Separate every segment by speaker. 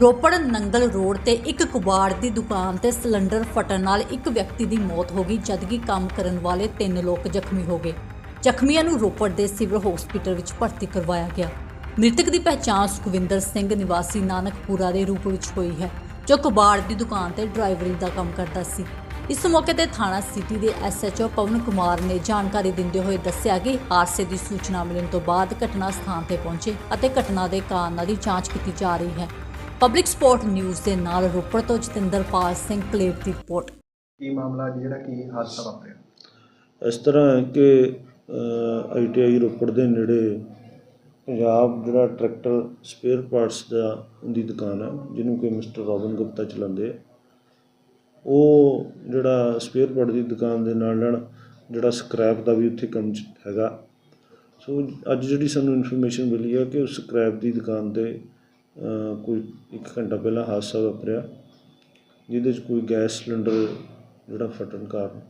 Speaker 1: Ropar Nangal road ਤੇ ਇੱਕ ਕੁਬਾੜ ਦੀ ਦੁਕਾਨ ਤੇ ਸਿਲੰਡਰ ਫਟਣ ਨਾਲ ਇੱਕ ਵਿਅਕਤੀ ਦੀ ਮੌਤ ਹੋ ਗਈ, ਜਦਕਿ ਕੰਮ ਕਰਨ ਵਾਲੇ ਤਿੰਨ ਲੋਕ ਜ਼ਖਮੀ ਹੋ ਗਏ। ਜ਼ਖਮੀਆਂ ਨੂੰ ਰੋਪੜ ਦੇ ਸਿਵਲ ਹਸਪੀਟਲ ਵਿੱਚ ਭਰਤੀ ਕਰਵਾਇਆ ਗਿਆ। ਮ੍ਰਿਤਕ ਦੀ ਪਛਾਣ ਸੁਖਵਿੰਦਰ ਸਿੰਘ ਨਿਵਾਸੀ ਨਾਨਕਪੁਰਾ ਦੇ ਰੂਪ ਵਿੱਚ ਹੋਈ ਹੈ, ਜੋ ਕੁਬਾੜ ਦੀ ਦੁਕਾਨ ਤੇ ਡਰਾਈਵਰੀ ਦਾ ਕੰਮ ਕਰਦਾ ਸੀ। ਇਸ ਮੌਕੇ ਤੇ ਥਾਣਾ ਸਿਟੀ ਦੇ ਐਸਐਚਓ ਪਵਨ ਕੁਮਾਰ ਨੇ ਜਾਣਕਾਰੀ ਦਿੰਦੇ ਹੋਏ ਦੱਸਿਆ ਕਿ ਹਾਦਸੇ ਦੀ ਸੂਚਨਾ ਮਿਲਣ ਤੋਂ ਬਾਅਦ ਘਟਨਾ ਸਥਾਨ ਤੇ ਪਹੁੰਚੇ ਅਤੇ ਘਟਨਾ ਦੇ ਕਾਰਨਾਂ ਦੀ ਜਾਂਚ ਕੀਤੀ ਜਾ ਰਹੀ ਹੈ। ਪਬਲਿਕ ਸਪੋਰਟ ਨਿਊਜ਼ ਦੇ ਨਾਲ ਰੋਪੜ ਤੋਂ ਜਤਿੰਦਰਪਾਲ ਸਿੰਘ ਕਲੇਰ ਦੀ ਰਿਪੋਰਟ।
Speaker 2: ਕੀ ਮਾਮਲਾ ਜਿਹੜਾ ਕੀ ਹਾਦਸਾ ਵਾਪਰਿਆ?
Speaker 3: ਇਸ ਤਰ੍ਹਾਂ ਹੈ ਕਿ ਆਈਟੀਆਈ ਰੋਪੜ ਦੇ ਨੇੜੇ ਪੰਜਾਬ ਜਿਹੜਾ ਟਰੈਕਟਰ ਸਪੇਅਰ ਪਾਰਟਸ ਦਾ ਦੀ ਦੁਕਾਨ ਹੈ ਜਿਹਨੂੰ ਕਿ ਮਿਸਟਰ ਰੋਬਨ ਗੁਪਤਾ ਚਲਾਉਂਦੇ ਆ। ਉਹ ਜਿਹੜਾ ਸਪੇਅਰ ਪਾਰਟ ਦੀ ਦੁਕਾਨ ਦੇ ਨਾਲ ਨਾਲ ਜਿਹੜਾ ਸਕ੍ਰੈਪ ਦਾ ਵੀ ਉੱਥੇ ਕੰਮ ਚ ਹੈਗਾ। ਸੋ ਅੱਜ ਜਿਹੜੀ ਸਾਨੂੰ ਇਨਫੋਰਮੇਸ਼ਨ ਮਿਲੀ ਹੈ ਕਿ ਉਸ ਸਕ੍ਰੈਪ ਦੀ ਦੁਕਾਨ ਤੇ ਕੋਈ 1 ਘੰਟਾ ਪਹਿਲਾਂ ਹਾਦਸਾ ਵਾਪਰਿਆ ਜਿਹਦੇ 'ਚ ਕੋਈ ਗੈਸ ਸਿਲੰਡਰ ਜਿਹੜਾ ਫਟਣ ਕਾਰਨ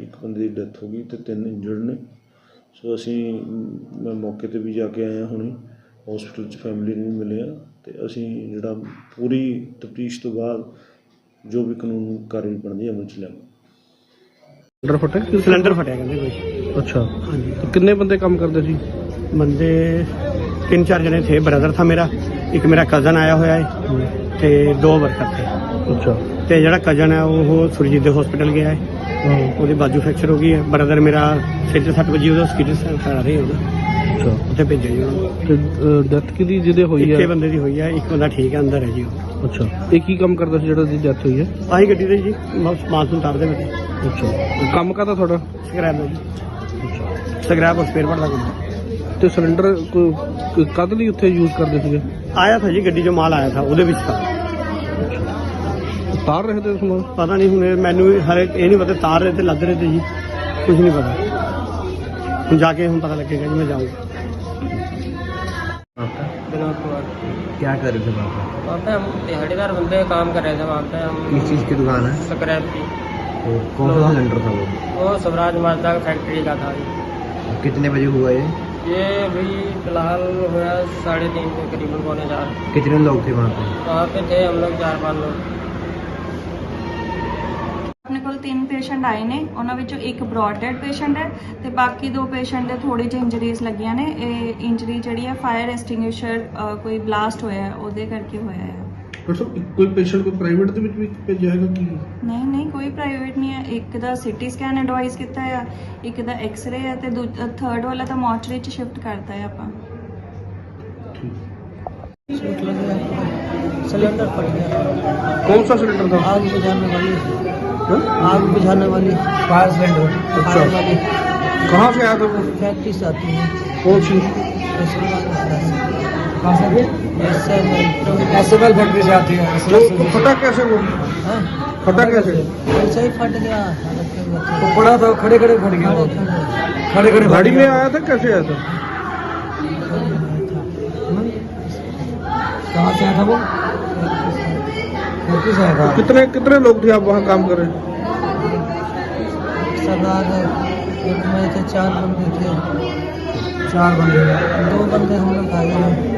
Speaker 3: ਇੱਕ ਬੰਦੇ ਦੀ ਡੈਥ ਹੋ ਗਈ ਤੇ ਤਿੰਨ ਇੰਜਰਡ ਨੇ। ਸੋ ਅਸੀਂ ਮ, ਮੌਕੇ ਤੇ ਵੀ ਜਾ ਕੇ ਆਇਆ ਹੁਣੇ ਹਸਪੀਟਲ 'ਚ ਫੈਮਿਲੀ ਨੂੰ ਵੀ ਮਿਲੇ ਆ ਤੇ ਅਸੀਂ ਜਿਹੜਾ ਪੂਰੀ ਤਫਤੀਸ਼ ਤੋਂ ਬਾਅਦ ਜੋ ਵੀ ਕਾਨੂੰਨ ਕਾਰਵਾਈ ਬਣਦੀ ਹੈ ਅਮਲ 'ਚ ਲਿਆਵਾਂਗੇ।
Speaker 4: ਸਿਲੰਡਰ ਫਟਿਆ?
Speaker 5: ਸਿਲੰਡਰ ਫਟਿਆ ਕਹਿੰਦੇ ਕੋਈ।
Speaker 4: ਅੱਛਾ।
Speaker 5: ਹਾਂਜੀ।
Speaker 4: ਕਿੰਨੇ ਬੰਦੇ ਕੰਮ ਕਰਦੇ ਸੀ?
Speaker 5: ਬੰਦੇ ਤਿੰਨ ਚਾਰ ਜਣੇ ਥੇ ਬ੍ਰਦਰ ਥਾ ਮੇਰਾ ਇੱਕ ਮੇਰਾ ਕਜ਼ਨ ਆਇਆ ਹੋਇਆ ਹੈ ਤੇ ਦੋ ਵਰਕਰ ਥੇ।
Speaker 4: ਅੱਛਾ।
Speaker 5: ਤੇ ਜਿਹੜਾ ਕਜ਼ਨ ਹੈ ਉਹ ਸੁਰਜੀਤ ਦੇ ਹਸਪੀਟਲ ਗਿਆ ਹੈ। ਉਹਦੀ ਬਾਜੂ ਫ੍ਰੈਕਚਰ ਹੋ ਗਈ ਹੈ ਬ੍ਰਦਰ ਮੇਰਾ ਸਿਰ ਤੇ ਸੱਟ ਵੱਜੀ ਉਹਦਾ ਸਕਿਡ ਕਰਾ ਰਹੇ ਉਹਦਾ।
Speaker 4: ਅੱਛਾ।
Speaker 5: ਉੱਥੇ ਭੇਜਿਆ ਜੀ ਉਹਨੂੰ।
Speaker 4: ਤੇ ਡੈਥ ਕਿਹਦੀ ਜਿਹਦੇ ਹੋਈ
Speaker 5: ਇੱਕੇ
Speaker 4: ਹੈ
Speaker 5: ਬੰਦੇ ਦੀ ਹੋਈ ਹੈ ਇੱਕ ਬੰਦਾ ਠੀਕ ਹੈ ਅੰਦਰ ਹੈ ਜੀ ਉਹ।
Speaker 4: ਅੱਛਾ। ਇਹ ਕੀ ਕੰਮ ਕਰਦਾ ਸੀ ਜਿਹੜਾ ਦੀ ਡੈਥ ਹੋਈ ਹੈ
Speaker 5: ਆਹੀ ਗੱਡੀ ਦੇ ਜੀ ਬਸ ਸਮਾਨ ਨੂੰ ਤਾਰਦੇ ਵਿੱਚ
Speaker 4: ਅੱਛਾ। ਕੰਮ ਕਰਦਾ ਤੁਹਾਡਾ?
Speaker 5: ਸਕ੍ਰੈਪ ਦਾ ਜੀ। ਸਕ੍ਰੈਪ ਸਪੇਅਰ ਪਾਰਟ ਦਾ ਕੰਮ
Speaker 4: ਤੇ ਸਿਲੰਡਰ ਕੋਈ ਕਦ ਲਈ ਉੱਥੇ ਯੂਜ਼ ਕਰਦੇ ਸੀਗੇ
Speaker 5: ਆਇਆ ਥਾ ਜੀ ਗੱਡੀ 'ਚ ਮਾਲ ਆਇਆ ਥਾ ਉਹਦੇ ਵਿੱਚ ਤਾਂ
Speaker 4: ਉਤਾਰ ਰਹੇ ਤੇ ਸਮਾਨ
Speaker 5: ਪਤਾ ਨਹੀਂ ਹੁਣ ਇਹ ਮੈਨੂੰ ਹਰੇ ਇਹ ਨਹੀਂ ਪਤਾ ਤਾਰ ਰਹੇ ਤੇ ਲੱਦ ਰਹੇ ਤੇ ਜੀ ਕੁਝ ਨਹੀਂ ਪਤਾ ਹੁਣ ਜਾ ਕੇ ਹੁਣ ਪਤਾ ਲੱਗੇਗਾ ਜੀ ਮੈਂ ਜਾਊਂਗਾ
Speaker 6: विनोद कुमार
Speaker 7: क्या कर रहे थे वहाँ पर
Speaker 6: वहाँ पे हम दिहाड़ीदार बंदे काम कर रहे थे वहाँ पे हम
Speaker 7: किस चीज़ की दुकान है
Speaker 6: स्क्रैप की
Speaker 7: तो कौन सा सिलेंडर था वो
Speaker 6: वो स्वराज माजदा फैक्ट्री का था
Speaker 7: कितने बजे हुआ ये
Speaker 6: ये अभी फिलहाल हुआ साढ़े तीन के करीबन पौने चार
Speaker 7: कितने लोग थे वहाँ पे
Speaker 6: वहाँ पे थे हम लोग चार पाँच लोग
Speaker 8: ਆਪਣੇ ਕੋਲ ਤਿੰਨ ਪੇਸ਼ੈਂਟ ਆਏ ਨੇ ਉਹਨਾਂ ਵਿੱਚੋਂ ਇੱਕ ਬ੍ਰੌਡ ਡੈਡ ਪੇਸ਼ੈਂਟ ਹੈ ਤੇ ਬਾਕੀ ਦੋ ਪੇਸ਼ੈਂਟ ਦੇ ਥੋੜੀ ਜਿਹੀ ਇੰਜਰੀਜ਼ ਲੱਗੀਆਂ ਨੇ ਇਹ ਇੰਜਰੀ ਜਿਹੜੀ ਹੈ ਫਾਇਰ ਐਸਟਿੰਗੁਇਸ਼ਰ ਕੋਈ ਬਲਾਸਟ ਹੋਇਆ ਹੈ ਉਹਦੇ ਕਰਕੇ ਹੋਇਆ ਹੈ
Speaker 4: ਡਾਕਟਰ ਸਾਹਿਬ ਕੋਈ ਪੇਸ਼ੈਂਟ ਕੋਈ ਪ੍ਰਾਈਵੇਟ ਦੇ ਵਿੱਚ ਵੀ ਭੇਜਿਆ ਹੈਗਾ ਕੀ
Speaker 8: ਨਹੀਂ ਨਹੀਂ ਕੋਈ ਪ੍ਰਾਈਵੇਟ ਨਹੀਂ ਹੈ ਇੱਕ ਦਾ ਸਿਟੀ ਸਕੈਨ ਐਡਵਾਈਸ ਕੀਤਾ ਹੈ ਇੱਕ ਦਾ ਐਕਸ-ਰੇ ਹੈ ਤੇ ਥਰਡ ਵਾਲਾ ਤਾਂ ਮੋਰਚਰੀ ਚ ਸ਼ਿਫਟ ਕਰਤਾ ਹੈ ਆਪਾਂ
Speaker 6: सिलेंडर फट गया
Speaker 4: कौन सा सिलेंडर था
Speaker 6: आग बुझाने वाली
Speaker 4: हाँ?
Speaker 6: आग बुझाने वाली फायर सिलेंडर
Speaker 4: अच्छा।
Speaker 6: फायर वाली
Speaker 4: कहाँ से आया था वो
Speaker 6: फैक्ट्री से आती है
Speaker 4: कौन सी
Speaker 6: एसएमएल फैक्ट्री से आती है।
Speaker 4: तो, फटा कैसे वो?
Speaker 6: हाँ?
Speaker 4: फटा कैसे?
Speaker 6: ऐसे ही फट गया। तो पड़ा था खड़े खड़े फट गया। खड़े खड़े।
Speaker 4: गाड़ी में आया था कैसे आया था?
Speaker 6: कहाँ से आया था वो? आया था।
Speaker 4: कितने कितने लोग थे आप वहाँ काम कर रहे?
Speaker 6: सरदार एक में थे चार बंदे थे। चार बंदे दो बंदे हम लोग आए हैं